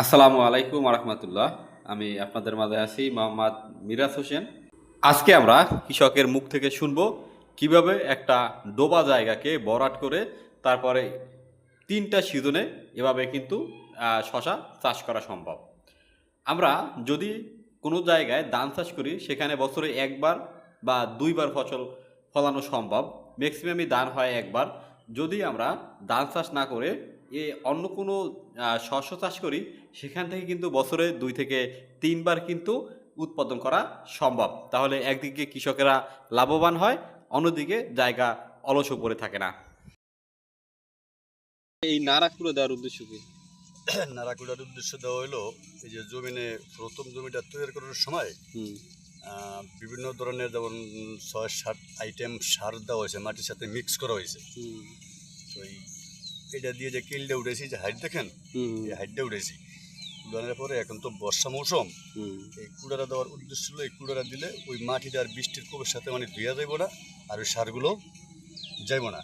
আসসালামু আলাইকুম রহমতুল্লাহ আমি আপনাদের মাঝে আছি মোহাম্মদ মিরাজ হোসেন। আজকে আমরা কৃষকের মুখ থেকে শুনব কীভাবে একটা ডোবা জায়গাকে বরাট করে তারপরে তিনটা সিজনে এভাবে কিন্তু শশা চাষ করা সম্ভব। আমরা যদি কোনো জায়গায় ধান চাষ করি, সেখানে বছরে একবার বা দুইবার ফসল ফলানো সম্ভব। ম্যাক্সিমামই ধান হয় একবার। যদি আমরা ধান চাষ না করে এ অন্য কোনো শস্য চাষ করি সেখান থেকে কিন্তু বছরে দুই থেকে তিনবার কিন্তু উৎপাদন করা সম্ভব। তাহলে একদিকে কৃষকেরা লাভবান হয় অন্যদিকে জায়গা অলসও পড়ে থাকে না। এই নারাকুড়ো দেওয়ার উদ্দেশ্য কি? নারাকুড়ার উদ্দেশ্য দেওয়া হলো এই যে জমিনে প্রথম জমিটা তৈরি করার সময় বিভিন্ন ধরনের যেমন ছয় সাত আইটেম সার দেওয়া হয়েছে মাটির সাথে মিক্স করা হয়েছে। তো এই এটা দিয়ে যে কিলটা উঠেছি যে হাইট দেখেন? এই হাইটটা উঠেছি। উড়ানোর পরে এখন তো বর্ষা মৌসুম। এই কুড়ারা দেওয়ার উদ্দেশ্য হলো এই কুড়ারা দিলে ওই মাটিটা আর বৃষ্টির কোপের সাথে মানে ধুয়া যাইব না আর ওই সারগুলো যাইব না।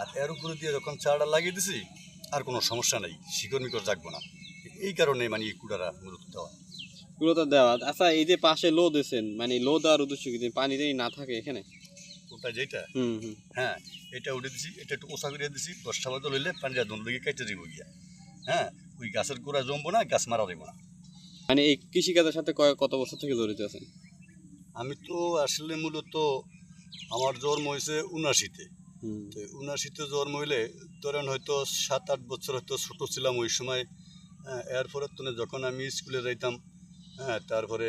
আর এর উপরে দিয়ে যখন চারা লাগিয়ে দিছি আর কোনো সমস্যা নেই শিকড় মিকড় জাগবো না। এই কারণে মানে এই কুড়ারা মূলত দেওয়া। কুড়াটা দেওয়া। আচ্ছা এই যে পাশে লো দিয়েছেন মানে লো দেওয়ার উদ্দেশ্য কি? পানি যদি না থাকে এখানে? ওটা যেটা হ্যাঁ এটা উঠে দিছি এটা একটু ওষা করে দিছি দশটা বাদল হইলে পানিটা দোন দিকে কেটে দিব গিয়া। হ্যাঁ ওই গাছের গোড়া জমবো না গাছ মারা দেবো না। মানে এই কৃষিকাজের সাথে কত বছর থেকে জড়িত আছেন? আমি তো আসলে মূলত আমার জন্ম হয়েছে উনাশিতে হুম। তো উনাশিতে জন্ম হইলে ধরেন হয়তো সাত আট বছর হয়তো ছোটো ছিলাম ওই সময় হ্যাঁ, এরপরে তো যখন আমি স্কুলে যাইতাম হ্যাঁ তারপরে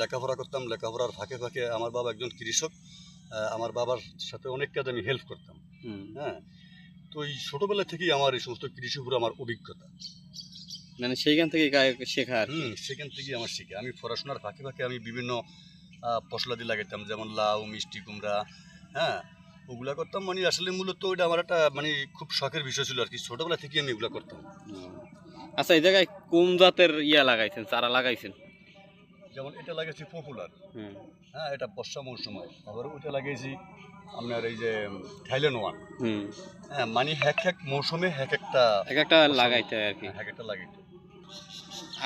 লেখাপড়া করতাম লেখাপড়ার ফাঁকে ফাঁকে আমার বাবা একজন কৃষক আমার বাবার সাথে অনেক কাজ আমি হেল্প করতাম। হ্যাঁ? তো এই ছোটোবেলা থেকেই আমার এই সমস্ত কৃষি উপর আমার অভিজ্ঞতা। মানে সেইখান থেকে শেখা আর হুম সেখান থেকেই আমার শিখে। আমি পড়াশোনার ফাঁকে ফাঁকে আমি বিভিন্ন ফসলাদি লাগাইতাম যেমন লাউ মিষ্টি কুমড়া হ্যাঁ? ওগুলা করতাম। মানে আসলে মূলত ওইটা আমার একটা মানে খুব শখের বিষয় ছিল আর কি। ছোটোবেলা থেকেই আমি এগুলা করতাম। আচ্ছা এই জায়গায় কোন জাতের ইয়া লাগাইছেন চারা লাগাইছেন? যেমন এটা লাগাইছি পপুলার হ্যাঁ এটা বর্ষা মৌসুমে। আবার ওইটা লাগাইছি আপনার এই যে থাইল্যান্ড ওয়ান হ্যাঁ মানে হ্যাক হ্যাক মৌসুমে হ্যাক একটা এক একটা লাগাইতে আর কি। হ্যাক একটা লাগাইতো।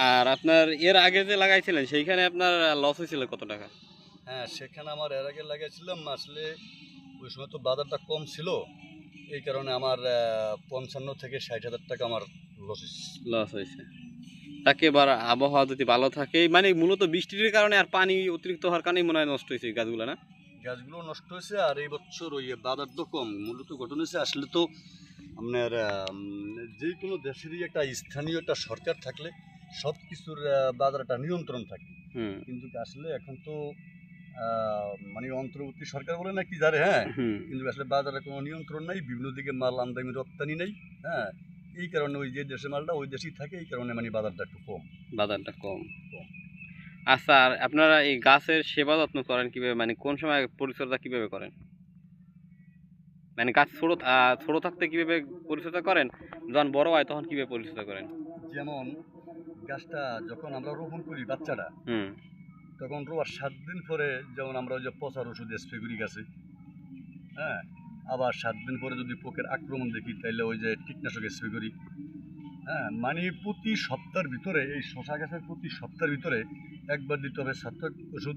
আর আপনার এর আগে যে লাগাইছিলেন সেইখানে আপনার লস হয়েছিল কত টাকা? হ্যাঁ সেখানে আমার এর আগে লাগাইছিলাম আসলে ওই সময় তো বাজারটা কম ছিল। এই কারণে আমার পঞ্চান্ন থেকে ষাট হাজার টাকা আমার লস লস হয়েছে। তাকে এবার আবহাওয়া যদি ভালো থাকে মানে মূলত বৃষ্টির কারণে আর পানি অতিরিক্ত হওয়ার কারণেই মনে হয় নষ্ট হয়েছে এই গাছগুলো না? গাছগুলো নষ্ট হয়েছে আর এই বছর ওই বাজার তো কম। মূলত ঘটনা হয়েছে আসলে তো আপনার যে কোনো দেশেরই একটা স্থানীয় একটা সরকার থাকলে সব কিছুর বাজারটা নিয়ন্ত্রণ থাকে। কিন্তু আসলে এখন তো মানে অন্তর্বর্তী সরকার বলে না কি জানে হ্যাঁ কিন্তু আসলে বাজারে কোনো নিয়ন্ত্রণ নাই বিভিন্ন দিকে মাল আমদানি রপ্তানি নেই হ্যাঁ? এই কারণে ওই যে দেশে মালটা ওই দেশেই থাকে এই কারণে মানে বাজারটা একটু কম। বাজারটা কম। আচ্ছা আর আপনারা এই গাছের সেবা যত্ন করেন কীভাবে? মানে কোন সময় পরিচর্যা কীভাবে করেন? মানে গাছ ছোট ছোট থাকতে কীভাবে পরিচর্যা করেন? যখন বড় হয় তখন কীভাবে পরিচর্যা করেন? যেমন গাছটা যখন আমরা রোপণ করি বাচ্চাটা হুম। তখন রোয়ার সাত দিন পরে যেমন আমরা ওই যে পচার ওষুধ স্প্রে করি গাছে। হ্যাঁ? আবার সাত দিন পরে যদি পোকের আক্রমণ দেখি তাহলে ওই যে কীটনাশক স্প্রে করি। হ্যাঁ মানে প্রতি সপ্তাহের ভিতরে এই শশা গাছের প্রতি সপ্তাহের ভিতরে একবার দিতে হবে সার্থক ওষুধ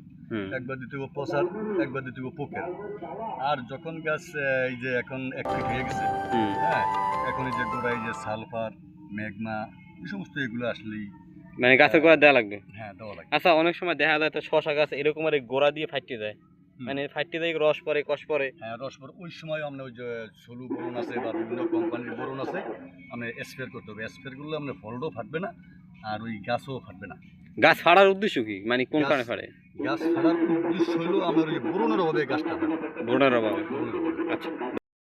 একবার দিতে হবে পচার একবার দিতে হবে পোকের। আর যখন গাছ এই যে এখন অ্যাক্টিভ হয়ে গেছে হ্যাঁ এখন এই যে গোড়ায় যে সালফার ম্যাগমা এই সমস্ত এগুলো আসলেই মানে গাছের গোড়া দেওয়া লাগবে? হ্যাঁ দেওয়া লাগবে। আচ্ছা অনেক সময় দেখা যায় তো শশা গাছ এরকম আর গোড়া দিয়ে ফাটিয়ে যায়। মানে ফাইটটি যায় রস পরে কষ পরে। হ্যাঁ রস পরে। ওই সময় আমরা ওই যে সলু বরুণ আছে বা বিভিন্ন কোম্পানির বরুণ আছে আমরা স্প্রে করতে হবে। স্প্রে করলে আমরা ফলটাও ফাটবে না আর ওই গাছও ফাটবে না। গাছ ফাড়ার উদ্দেশ্য কি? মানে কোন কারণে ফাড়ে? গাছ ফাড়ার উদ্দেশ্য হলো আমার ওই বরুণের অভাবে গাছটা ফাটে। বরুণের অভাবে। আচ্ছা।